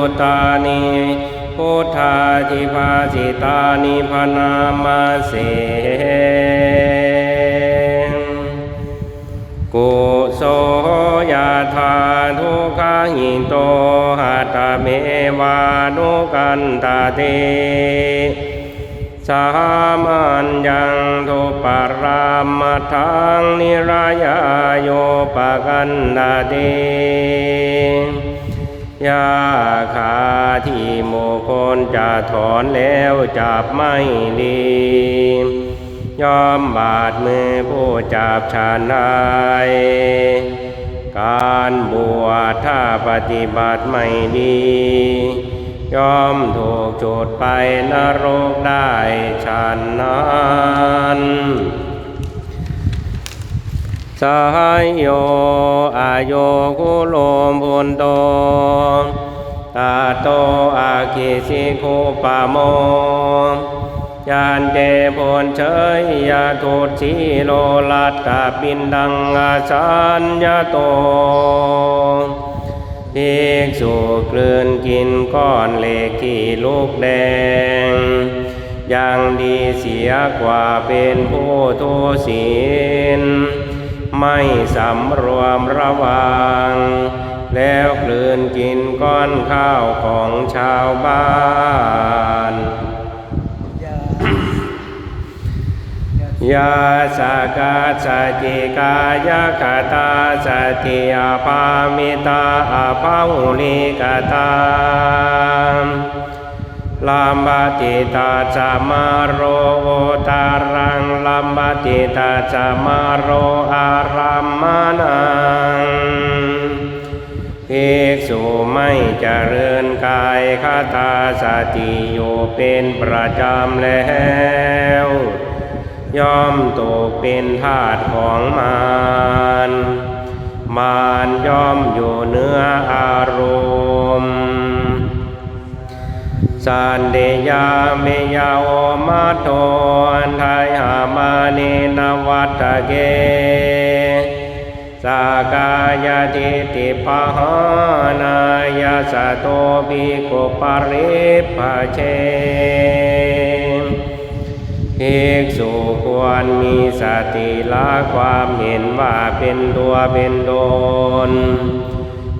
ตุตานิพุทธาทิภาสิตานิพนามาเสกุโสยาธาทุกขาหิโตหัตเมวานุกันตาเตสามัญยังทุปรามทังนิรายโยปกันตาเต ยาคาที่โมคนจะถอนแล้วจับไม่ดียอมบาดมือผู้จับฉันได้การบวชถ้าปฏิบัติไม่ดี ยอมถูกโจดไปนรกได้ฉันนั้น สายโยอาโยคุโลมพุนโตตาโตอาคิสิคุปะโมยานเจพนเชยยาทุสีโลลัตตาปินดังอาสัญญาโตภิกษุกลืนกินก้อนเหล็กที่ลูกแดง ยังดีเสียกว่าเป็นผู้ทุศีล ไม่สำรวมระวัง แล้วกลืนกินก้อนข้าวของชาวบ้านยาสกาสติกายคตาสติอาภามิตาอาภาหุลิกตา ลัมบติตาจามาโรโอตารังลัมบติตาจามาโรอารัมมานังภิกษุไม่เจริญกายคาตาสติอยู่เป็นประจำแล้วย่อมตกเป็นทาสของมารมารย่อมอยู่เนื้ออารมณ์ สันเดยาเมยาโอมาโตอันทายหามาเนนวัตเกสากายทิติปหานายาสโตภิโกปริภเชภิกษุควรมีสติละความเห็นว่าเป็นตัวเป็นตน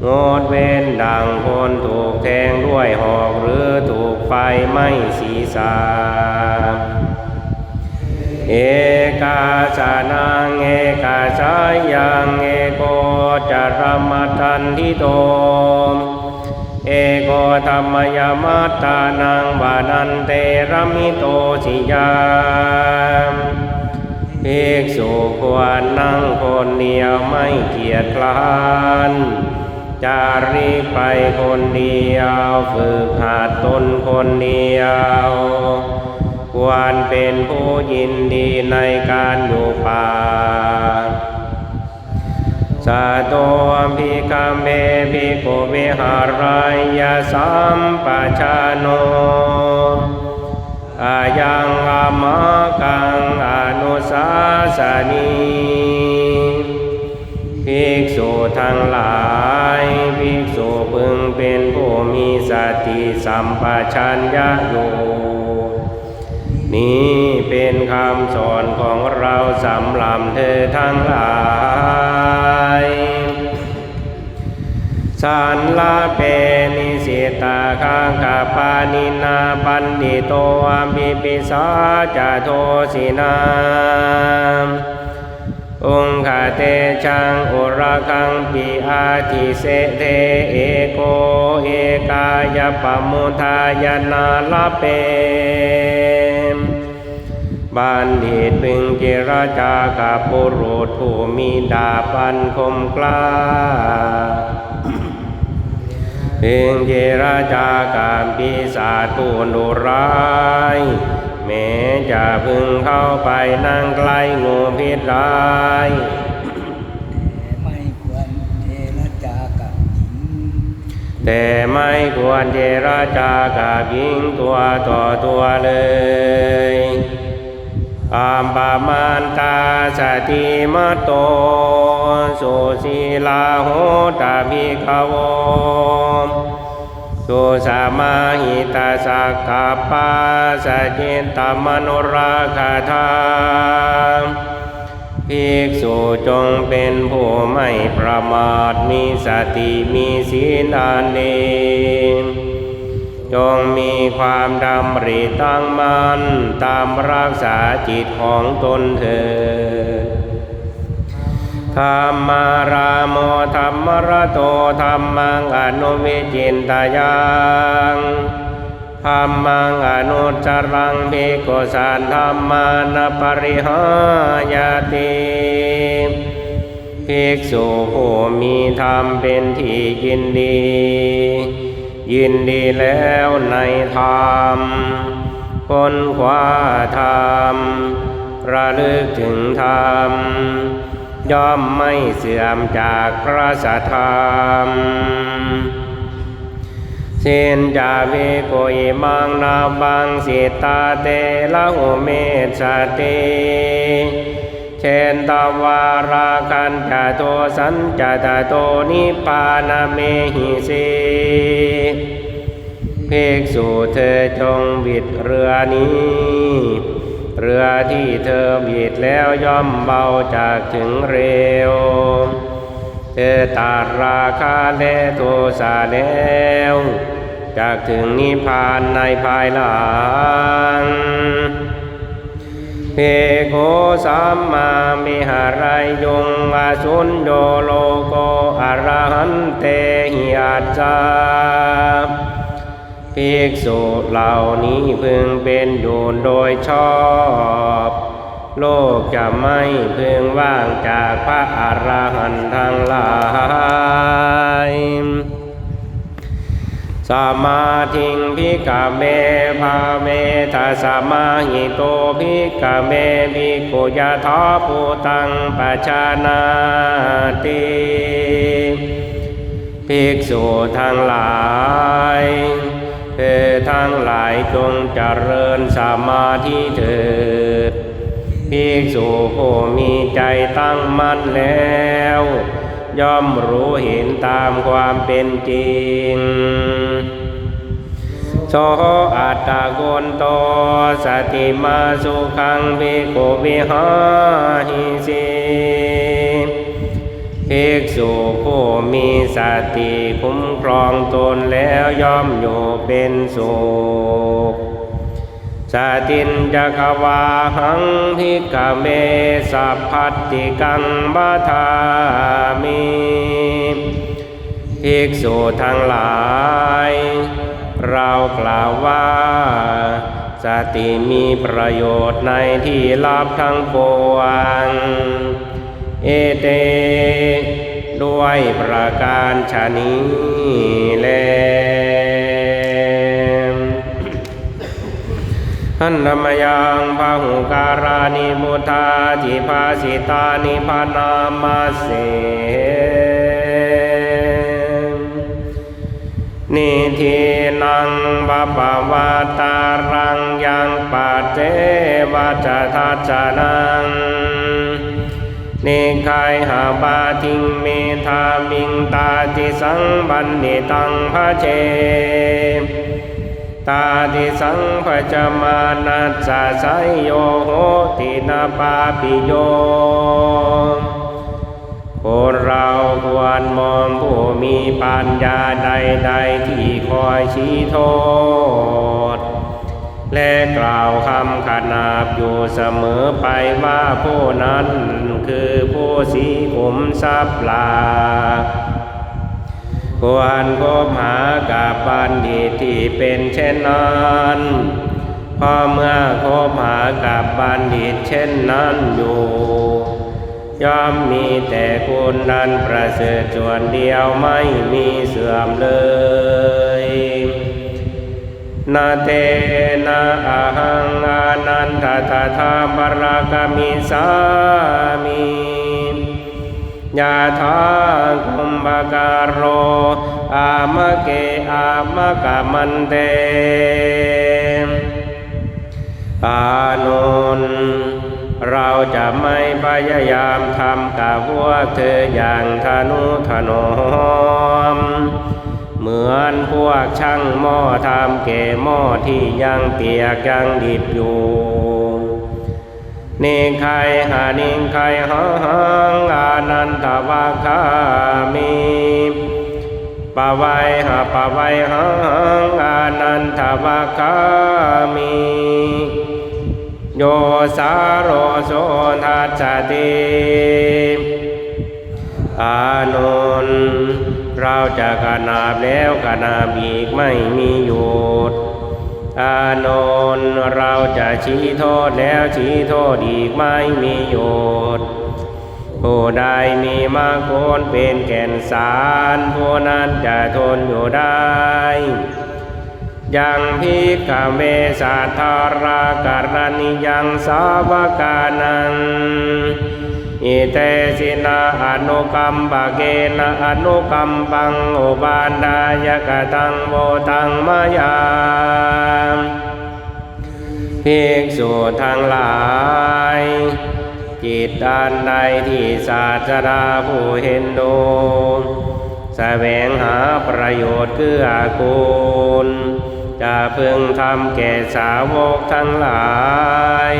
งดเว้นดังคนถูกแทงด้วยหอกหรือถูกไฟไหม้ศีรษะเอกาสานังเอกาสายังเอโกจารมัตันทิโตเอโกธรรมยมัตตานังวานันเตระมิโตสิยามภิกษุควรนั่งคนเดียวไม่เกียจคร้าน จารีไปคนเดียวฝึกหัดตนคนเดียว ควรเป็นผู้ยินดีในการอยู่ป่าสาโตภิกขเมภิกขุวิหารายาสัมปชาโนอายังอามากังอนุสาสนี ภิกษุทั้งหลาย ภิกษุพึงเป็นผู้มีสติสัมปชัญญะอยู่นี้เป็นคำสอนของเราสำหรับเธอทั้งหลายสันลาเปนิสิตาคังคาปานินาปันติโตอัมพิปิสาจาโทสินาม องคาเตชังอุระคังปิอาทิเสเทเอโกเอกายปมุทายนาลเปบัณฑิตพึงเจรจากับบุรุษผู้มีดาบอันคมกล้าพึงเจรจากามปีศาจตูนดุร้าย แม้จะพึงเข้าไปนั่งใกล้งูพิษร้ายไม่ควรเจรจากับหญิง แต่ไม่ควรเจรจากับหญิงตัวต่อตัวเลยอามปามานตาสติมตโตสุสีลาโหตาภิกขโวตุ สามาหิตาสักขปาสจินตมโนราคาทาภิกษุจงเป็นผู้ไม่ประมาทมีสติมีศีลอันดีจงมีความดำริตั้งมั่นตามรักษาจิตของตนเถิดธรรมารา รรมรโตธรรมังอนุวิจินตยังธรรมังอนุจรังภิกขุสานธรรมานปริหายติภิกษุผู้มีธรรมเป็นที่ยินดี ยินดีแล้วในธรรมคนขวาธรรม ระลึกถึงธรรม ย่อมไม่เสื่อมจากพระสัทธรรมสินจาวิโกยมังนาบังสิตาเตละโหเมสติเชนตวาราคันจโตสัญจตโตนิปานาเมหิสิภิกษุเธอจงบิดเรือนี้ เรือที่เธอบิดแล้วย่อมเบาจากถึงเร็ว เธอตัดราคาแลโทสะแล้วจากถึงนิพพานในภายหลังเพโกสัมมามิหารายยงอาสุนโยโลโกอรหันเตหิอาจา ภิกษุเหล่านี้พึงเป็นอยู่โดยชอบ โลกจะไม่พึงว่างจากพระอรหันต์ทั้งหลายสมาธิงพิกาเมภาเมทัสมาหิโตพิกาเมภิกขุยะทาภูตังปัจจานาติภิกษุทั้งหลาย ธอทั้งหลายจงเจริญสมาธิเถิดภิกษุผู้มีใจตั้งมั่นแล้ว ย่อมรู้เห็นตามความเป็นจริงโสอัตตะโกนโตสติมาสุขังภิกวิหาหิสิ ภิกษุผู้มีสติคุ้มครองตนแล้วย่อมอยู่เป็นสุขสตินจักวาหังพิกเมสัพพัตติกังบัทามิภิกษุทั้งหลาย เรากล่าวว่า สติมีประโยชน์ในที่ลับทั้งปวง เอเต ด้วยประการชนี้แลหันธรรมยังพาหุการานิมุทาจิภาสิตานิพานามาเสนิทีนังบาปวาตารังยังปัจเจวัจทัจจานัง นิกายหาบาทิงเมธามิงตาติสังบันนิตังพระเจตาติสังพจมานัสสะไสยโยโหตินาปาปิโยคนเราควรมองผู้มีปัญญาใดๆที่คอยชี้โทษ และกล่าวคำขนาบอยู่เสมอไปว่าผู้นั้นคือผู้สีขุมทรัพย์ลาควรคบหากับบัณฑิตที่เป็นเช่นนั้นพอเมื่อคบหากับบัณฑิตเช่นนั้นอยู่ย่อมมีแต่คุณนั้นประเสริฐส่วนเดียวไม่มีเสื่อมเลย นาเตนะอาหังอานันทธาธาบรากามิสามียาทาคุมบาการโรอามะเกอามะกามันเตอานนเราจะไม่พยายามทำกับพวกเธออย่างทนุถนอม เหมือนพวกช่างหม้อทำแก่หม้อที่ยังเปียกยังดิบอยู่นิไคหานิไคหังอานันตวาคามิปะไวหาปะไวหังอานันตวาคามิโยสาโรโสทัสติอานนท เราจะกนาบแล้วกนาบอีกไม่มีหยุดอานนท์เราจะชี้โทษแล้วชี้โทษอีกไม่มีหยุดผู้ใดมีมาโคนเป็นแก่นสารผู้นั้นจะทนอยู่ได้ยังพิกเวสัทธาราการณิยังสาวกานัง อิเตสินาอนุกัมปะเกนะอนุกัมปังอุบานดายกตังโมตังมายาภิกษุทั้งหลาย จิตด้านใดที่ศาสดาผู้เห็นโดแสวงหาประโยชน์เกื้อกูล จะพึงทำแก่สาวกทั้งหลาย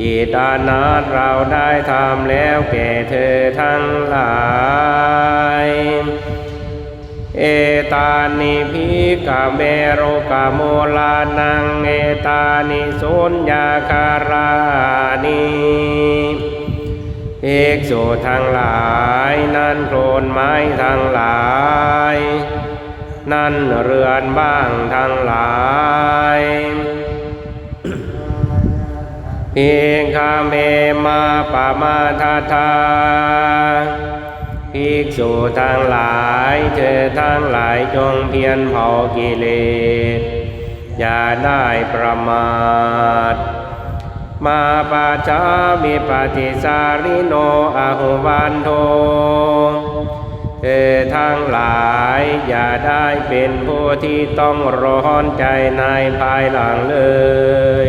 จิตานาถเราได้ทำแล้วแก่เธอทั้งหลาย เอตานิพิกาเมโรกาโมลานังเอตานิสุญญาคารานิภิกษุทั้งหลายนั่นโคลนไม้ทั้งหลาย นั่นเรือนบ้างทั้งหลาย เพียงคาเมมาปามาทาทาภิกษุทั้งหลายเธอทั้งหลายจงเพียรเผากิเลส อย่าได้ประมาท มาปาจามิปฏิสาริโนอาหุวันโทเธอทั้งหลายอย่าได้เป็นผู้ที่ต้องร้อนใจในภายหลังเลย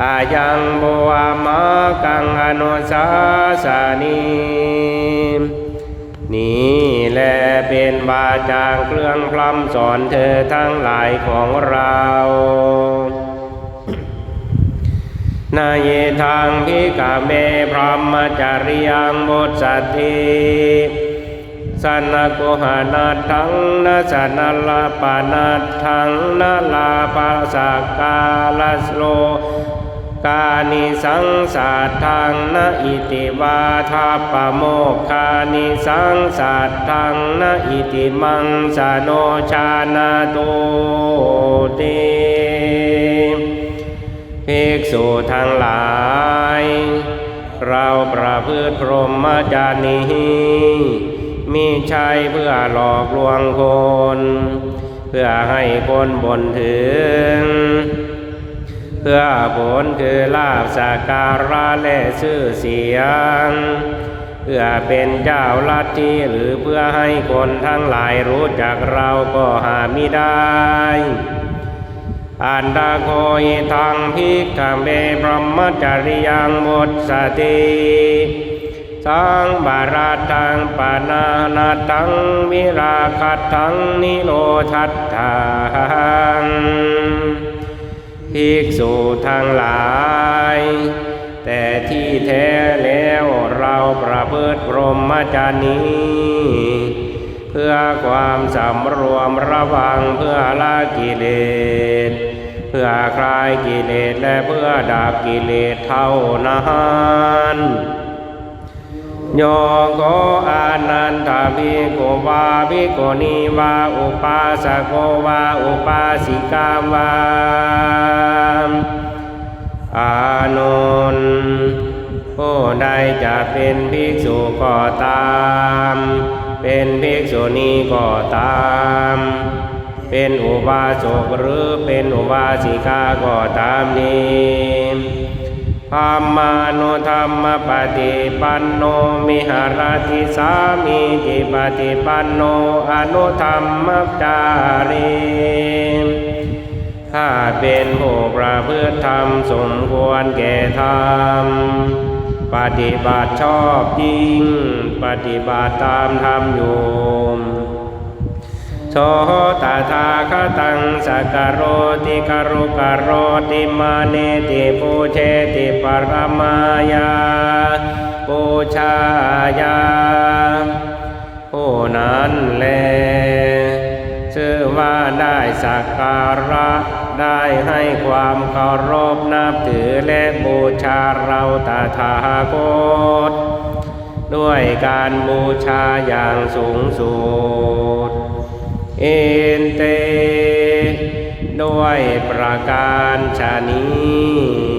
อายังบวมากังอนุสาสานีนี่แลเป็นบาจางเครื่องพลัมสอนเธอทั้งหลายของเรานาเยทางพิกาเมพรหมจาริยังบทสติสันโกหานาทังนาสนาลาปานาทังนาลาปาสกาลสโล กานิสังสาทังนะอิติวาทาปโมกคานิสังสาทังนะอิติมังสาโนชานาโตติภิกษุทั้งหลาย เราประพฤติพรหมจารย์นี้มีใช่เพื่อหลอกลวงคน เพื่อให้คนบนถึง พื่อผลคือลาบสักการะและชื่อเสียง เพื่อเป็นเจ้าลัทธิหรือเพื่อให้คนทั้งหลายรู้จักเราก็หาไม่ได้ อันดาโคหิทังพิกขเมพรหมจาริยังหมดสติสังบาราทังปานานาทังวิราคัตทังนิโรธัตถัง ภิกษุทั้งหลาย แต่ที่แท้แล้วเราประพฤติพรหมจารย์นี้เพื่อความสำรวมระวังเพื่อละกิเลสเพื่อคลายกิเลสและเพื่อดับกิเลสเท่านั้น โยโกอานันทาภิกขุวาภิกขุนีวาอุปาสโกวาอุปาสิกาวาอานนผู้ใดจะเป็นภิกษุก็ตาม เป็นภิกษุณีก็ตาม เป็นอุบาสกหรือเป็นอุบาสิกาก็ตามนี้ ธรรมานุธรรมปฏิปันโนมิหารติสามีจิปฏิปันโนอนุธรรมจารีถ้าเป็นผู้ประพฤติธรรมสมควรแก่ธรรม ปฏิบัติชอบจริง ปฏิบัติตามธรรมอยู่ โชตถาคตังสักรโรติกรุกโรติมาเนติปูเชติปรมายาปูชายาผู้นั้นแลชื่อว่าได้สักการะได้ให้ความเคารพนับถือและบูชาเราตถาคต ด้วยการบูชาอย่างสูงสุด อ็นเต ด้วยประการชานี้